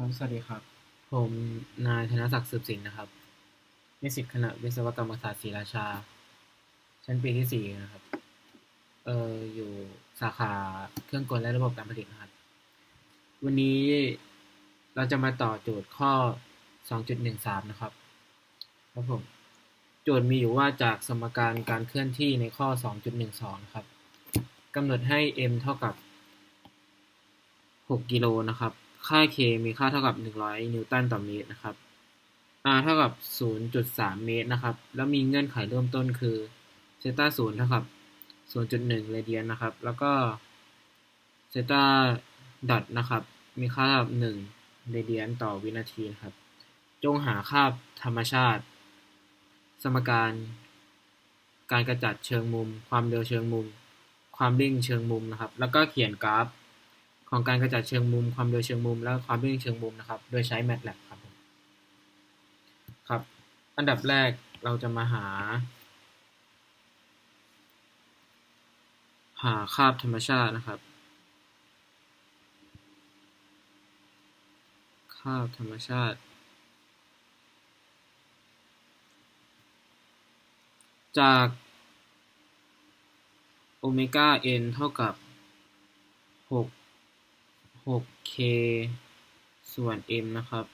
ครับสวัสดีครับ ผมนายธนศักดิ์สืบสินนะครับ นิสิตคณะวิศวกรรมศาสตร์ศรีราชา ชั้นปีที่สี่นะครับ เอออยู่สาขาเครื่องกลและระบบการผลิตนะครับ วันนี้เราจะมาต่อโจทย์ข้อ 2.13 นะครับ ครับผม โจทย์มีอยู่ว่าจากสมการการเคลื่อนที่ในข้อ 2.12 นะครับกำหนดให้ m เท่ากับ 6 กิโลนะครับ ค่า k มีค่าเท่ากับ 100 นิวตันต่อเมตรนะครับ r เท่ากับ 0.3 เมตรนะครับ แล้วมีเงื่อนไขเริ่มต้นคือเซต้า0เท่ากับ 0.1 เรเดียนนะครับ แล้วก็เซต้าดอทนะครับ มีค่าเท่ากับ 1 เรเดียนต่อวินาทีนะครับ จงหาค่าธรรมชาติ สมการ การกระจัดเชิงมุม ความเร็วเชิงมุม ความเร่งเชิงมุมนะครับ แล้วก็เขียนกราฟ ของการกระจัดเชิงมุม ความเร็วเชิงมุม และความเร่งเชิงมุมนะครับ โดยใช้ MATLAB ครับครับ อันดับแรกเราจะมาหา หาคาบธรรมชาตินะครับ คาบธรรมชาติ จากโอเมก้า n เท่ากับ 6 6k ส่วน m นะครับ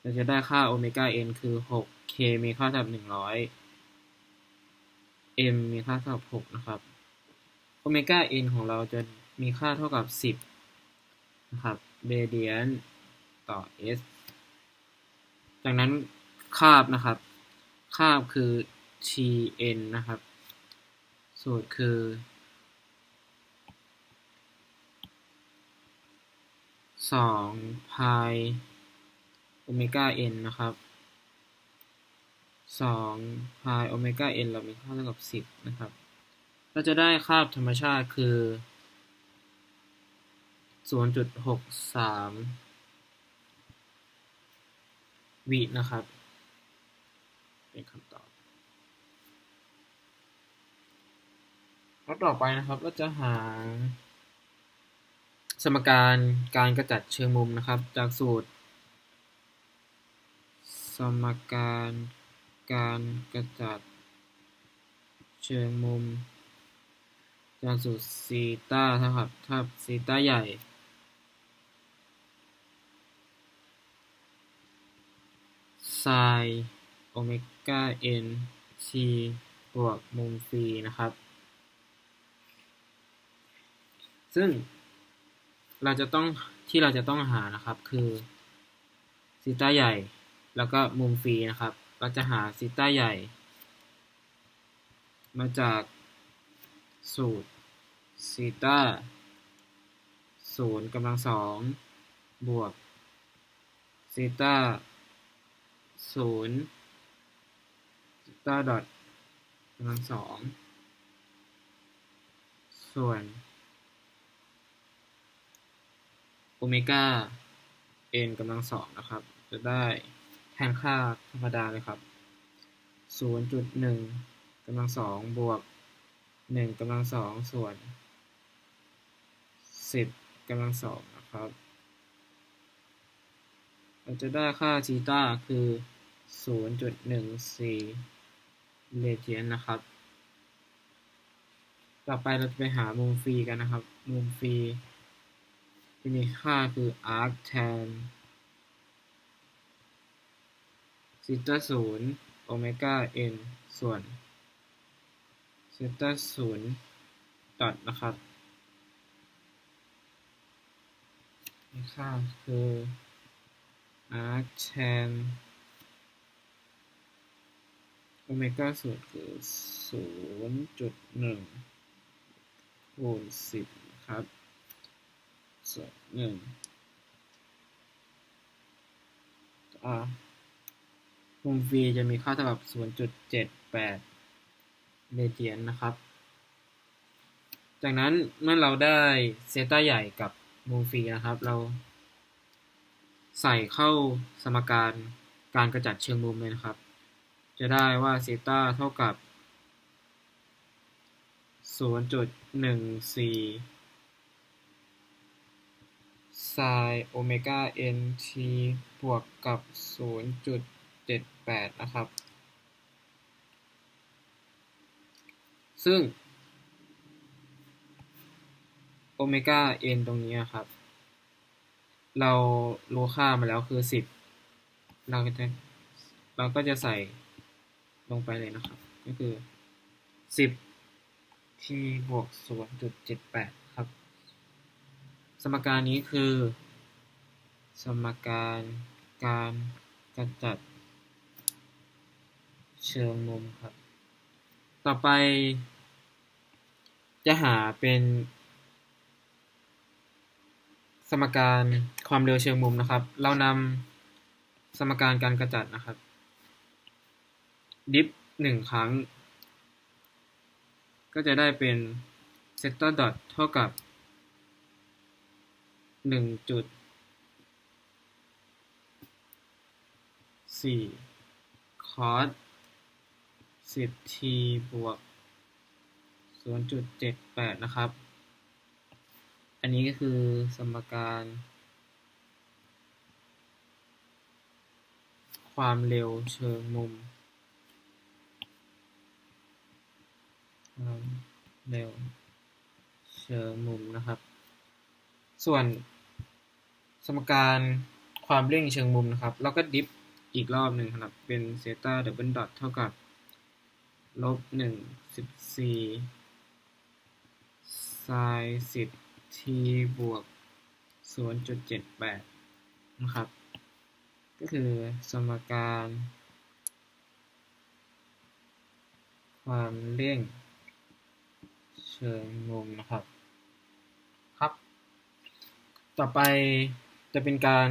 เราจะได้ค่าโอเมก้า n คือ 6k มีค่าเท่ากับ100 m มีค่าเท่ากับ 6 นะครับ โอเมก้า n ของเราจะมีค่าเท่ากับ 10 นะครับเรเดียนต่อ s จากนั้นคาบนะครับ คาบคือ tn นะครับ สูตรคือ 2พายโอเมก้า n นนะครับ2พายโอเมก้า n เรามีค่าเท่ากับ10นะครับ เราจะได้ค่าธรรมชาติคือ0.63วินะครับ เป็นคำตอบแล้วต่อไปนะครับ เราจะหา สมการการกระจัดเชิงมุมนะครับ จากสูตร สมการการกระจัดเชิงมุม จากสูตรซีต้าเท่ากับเท่าซีต้าใหญ่ไซโอเมก้า n t บวกมุมฟีนะครับ ซึ่ง เราจะต้องที่เราจะต้องหานะครับคือซีต้าใหญ่ แล้วก็มุมฟรีนะครับ เราจะหาซีต้าใหญ่ มาจากสูตรซีต้าศูนย์กำลังสองบวกซีต้าศูนย์ซีต้าดอทกำลังสองส่วน โอเมก้า n กำลังสองนะครับ จะได้แทนค่าธรรมดาเลยครับ 0.1กำลังสองบวก 1กำลังสองส่วน 10กำลังสองนะครับเราจะได้ค่าทีต้าคือ 0.14 เรเดียนนะครับ ต่อไปเราจะไปหามุมฟรีกันนะครับ มุมฟรี ที่มีค่าคือ arc tan ซิต้าศูนย์โอเมก้า n ส่วนซิต้าศูนย์ดอทนะครับ มีค่าคือ arc tan โอเมก้าศูนคือศูนย์จุดหนึ่งคูณสิบครับ ส่วนหนึ่งอ่ามุม v จะมีค่าเท่ากับ 0.78 เรเดียนนะครับ จากนั้นเมื่อเราได้เซต้าใหญ่กับมุม v นะครับ เรา ใส่เข้าสมการการกระจัดเชิงมุมเลยนะครับ จะได้ว่าเซต้าเท่ากับ 0.14 ไซน์โอเมก้า n t บวกกับ 0.78 นะครับ ซึ่งโอเมก้า n ตรงนี้ครับ เรารู้ค่ามาแล้วคือ 10 เราก็จะเราก็จะใส่ลงไปเลยนะครับ ก็คือ 10 t บวก 0.78 มการนี้คือ สมการการกระจัด เชิงมุมครับ ต่อไป จะหาเป็น สมการความเร็วเชิงมุมนะครับ เรานำสมการการกระจัดนะครับ ดิฟหนึ่งครั้ง ก็จะได้เป็นเซตเตอร์ดอทเท่ากับ หนึ่งจุดสี่คอสสิบทีบวกศูนย์จุดเจ็ดแปดนะครับ อันนี้ก็คือสมการ ความเร็วเชิงมุมความเร็วเชิงมุมนะครับ ส่วน สมการความเร่งเชิงมุมนะครับเราก็ดิฟอีกรอบหนึ่งครับ เป็นเซต้าดับเบิลดอทเท่ากับลบหนึ่งสิบสี่ไซน์สิบทีบวกศูนย์จุดเจ็ดแปดนะครับ ก็คือสมการ ความเร่งเชิงมุมนะครับ ครับ ต่อไป จะเป็นการ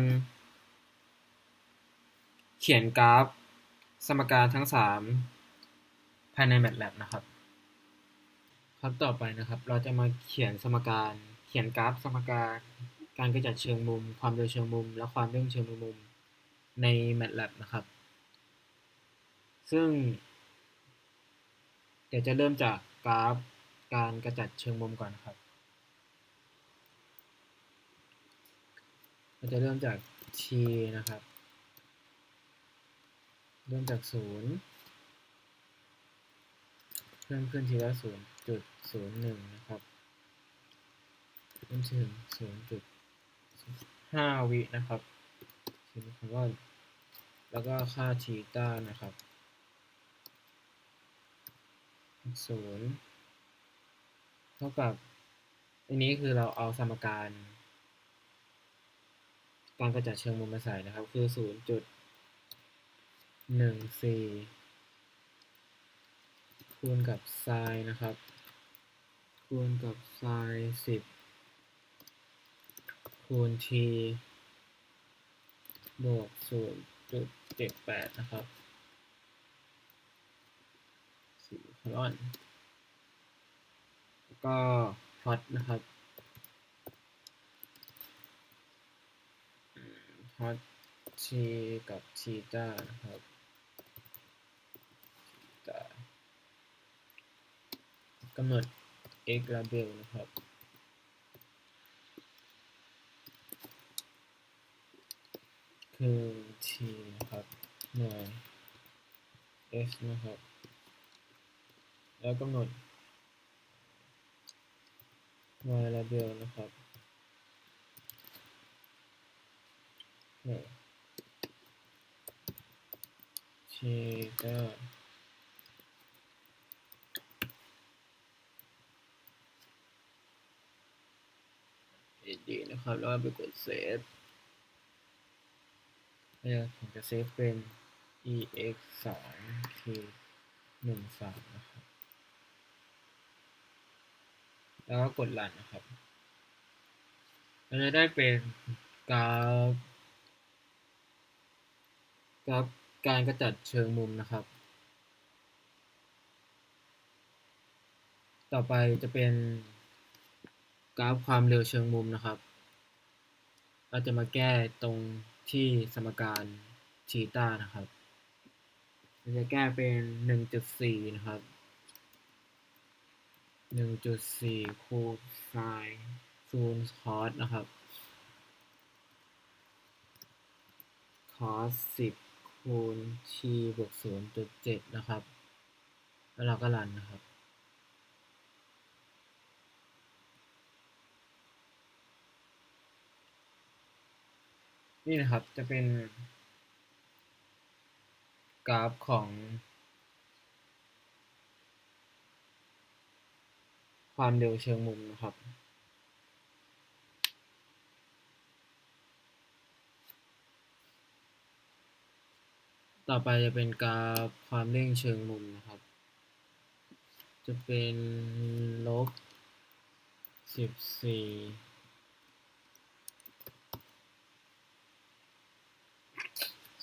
เขียนกราฟสมการทั้ง 3 ภายใน MATLAB นะครับ ครับต่อไปนะครับ เราจะมาเขียนสมการเขียนกราฟสมการการกระจัดเชิงมุม ความเร็วเชิงมุม และความเร่งเชิงมุมใน MATLAB นะครับ ซึ่ง เดี๋ยวจะเริ่มจากกราฟการกระจัดเชิงมุมก่อนครับ เราจะเริ่มจาก t นะครับ เริ่มจากศูนย์เพิ่มขึ้นทีละศูนย์จุดศูนย์หนึ่งนะครับจนถึงศูนย์จุดห้าวินะครับถึงคำว่าแล้วก็ค่าทีต้านะครับศูนย์เท่ากับอันนี้คือเราเอาสมการ การกระจัดเชิงมุมมาใส่นะครับ คือศูนย์จุดหนึ่งสี่คูณกับไซน์นะครับ คูณกับไซน์สิบคูณทีบวกศูนย์จุดเจ็ดแปดนะครับสี่คลอน แล้วก็พลอตนะครับ พลอตทีกับทีต้าครับกำหนด x label นะครับ คือ t นะครับหน่วย s นะครับ แล้วกำหนด y label นะครับ เนี่ย t ก็ดีนะครับ แล้วก็ไปกดเซฟเนี่ยผมจะเซฟเป็น ex 2 k 1 3นะครับ แล้วก็กดรันนะครับเราจะได้เป็นกราฟ กราฟการกระจัดเชิงมุมนะครับ ต่อไปจะเป็นกราฟความเร็วเชิงมุมนะครับ เราจะมาแก้ตรงที่สมการทีตานะครับเราจะแก้เป็น 1.4 นะครับ 1.4 คูณไซน์คูณคอสนะครับ cos สิบ คูณ t บวกศูนย์จุดเจ็ดนะครับ แล้วเราก็รันนะครับ นี่นะครับจะเป็นกราฟของความเร็วเชิงมุมนะครับ ต่อไปจะเป็นกราฟความเร่งเชิงมุมนะครับ จะเป็นลบสิบสี่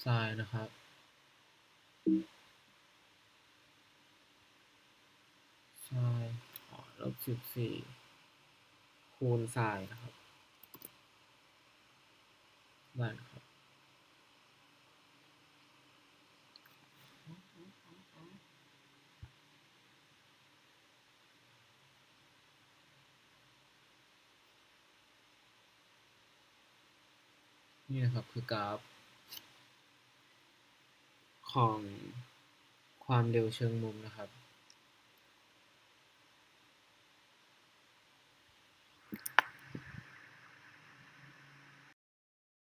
ไซน์นะครับไซน์ลบสิบสี่คูณไซน์นะครับได้นครับ นี่นะครับคือกราฟ ของความเร็วเชิงมุมนะครับ